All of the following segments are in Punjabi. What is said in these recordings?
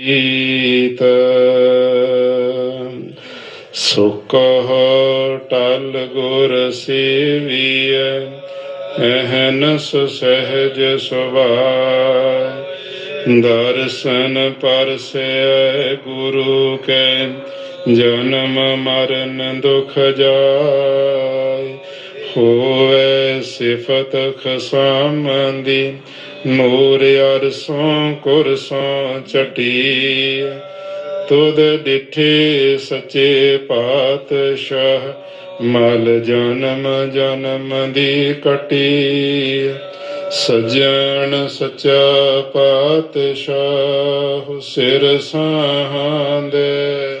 ਈਤ ਸੁਖ ਟਲ ਗੁਰ ਸੇਵੀਐ ਅਹਨਸ ਸਹਿਜ ਸੁਭਾਇ ਦਰਸ਼ਨ ਪਰਸੈ ਗੁਰੂ ਕੈ, ਜਨਮ ਮਰਨ ਦੁਖ ਜਾਇ ਹੋਵੇ ਸਿਫਤ ਖਸਾਮੰਦੀ ਮੋਰ ਅਰਸੋਂ ਕੁਰਸੋਂ ਚਟੀ, ਤੁਧ ਡਿਠੇ ਸੱਚੇ ਪਾਤਸ਼ਾਹ, ਮਲ ਜਨਮ ਜਨਮ ਦੀ ਕਟੀ। ਸਜਣ ਸੱਚਾ ਪਾਤਸ਼ਾਹ, ਸਿਰ ਸਾਹਾਂਦੇ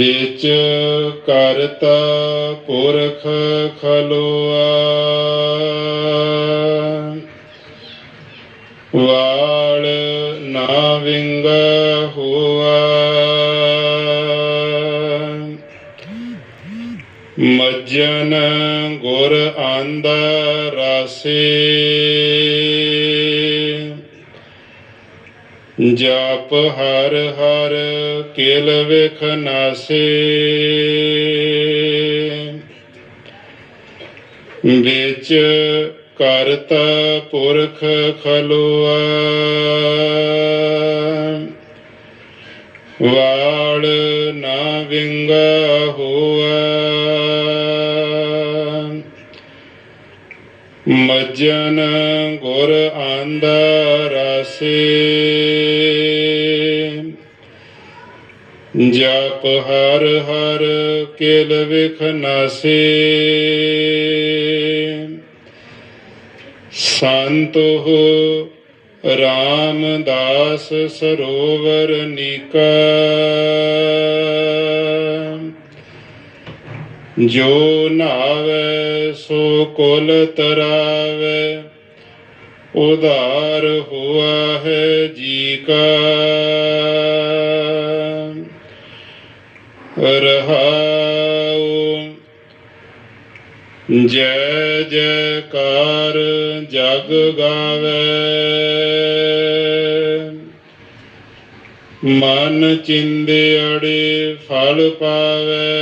ਵਿੱਚ ਕਰਤਾ ਪੁਰਖ ਖਲੋਆ। ਵਾਲ ਨਾ ਵਿੰਗ ਹੋਆ। ਮੱਜਨ ਗੁਰ ਆਂਦਾ ਰਾਸੇ। ਜਾਪ ਹਰ ਹਰ ਕੇਲ ਵੇਖ ਨਾਸੇ ਵਿੱਚ ਕਰਤਾ ਪੁਰਖ ਖਲੋਆ। ਵਾੜ ਨਾ ਵਿੰਗਾ ਹੋਆ। ਮੱਜਨ ਗੁਰ ਆਂਦਾ ਰਾਸੇ। ਜਪ ਹਰ ਹਰ ਕੇਲ ਵਿਖ ਨਾਸੇ। ਸੰਤ ਹੋ ਰਾਮਦਾਸ ਸਰੋਵਰ ਨਿਕਾ। ਜੋ ਨਾਵੇ ਸੋ ਕੁਲ ਤਰਾਵੇ, ਉਧਾਰ ਹੁਆ ਹੈ ਜੀ ਕਾ। ਰਹਾਉ। ਜੈ ਜੈਕਾਰ ਜਗ ਗਾਵੇ। ਮਨ ਚਿੰਦਿਆੜੇ ਫਲ ਪਾਵੇ।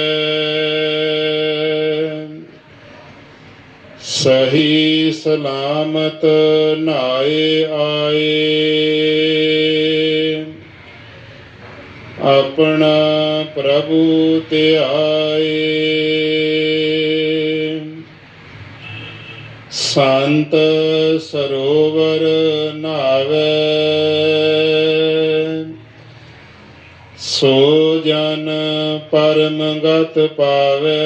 ਸਹੀ ਸਲਾਮਤ ਨਾਏ ਆਏ। ਆਪਣਾ ਪ੍ਰਭੂ ਧਿਆਏ ਸੰਤ ਸਰੋਵਰ ਨਾਵੇ। ਸੋ ਜਨ ਪਰਮ ਗਤ ਪਾਵੇ।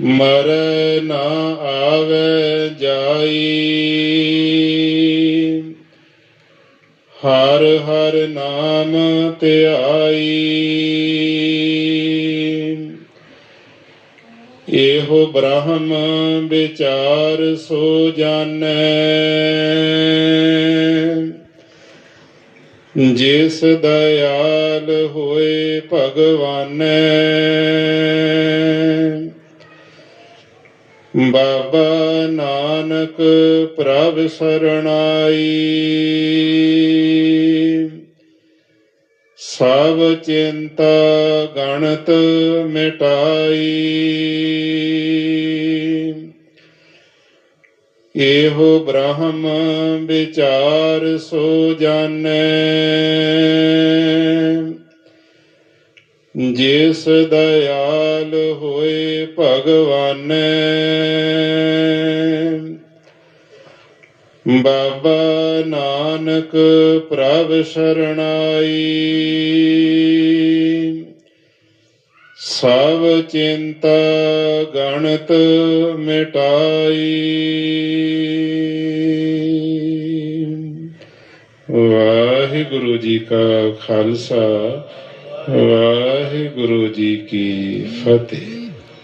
ਮਰ ਨਾ ਆਵੇ ਜਾਈ। ਹਰ ਹਰ ਨਾਮ ਧਿਆਈ। ਇਹੋ ਬ੍ਰਹਮ ਵਿਚਾਰ ਸੋ ਜਾਣੈ। ਜਿਸ ਦਇਆਲ ਹੋਏ ਭਗਵਾਨੈ। ਬਾਬਾ ਨਾਨਕ ਪ੍ਰਭ ਸਰਣਾਈ। ਸਭ ਚਿੰਤ ਗਣਤ ਮਿਟਾਈ। ਇਹੋ ਬ੍ਰਹਮ ਵਿਚਾਰ ਸੋ ਜਾਣੈ। ਜਿਸ ਦਇਆਲ ਹੋਏ ਭਗਵਾਨੈ। ਬਾਬਾ ਨਾਨਕ ਪ੍ਰਭ ਸਰਣਾਈ। ਸਭ ਚਿੰਤਾ ਗਣਤ ਮਿਟਾਈ। ਵਾਹਿਗੁਰੂ ਜੀ ਕਾ ਖਾਲਸਾ, ਵਾਹਿਗੁਰੂ ਜੀ ਕੀ ਫਤਿਹ।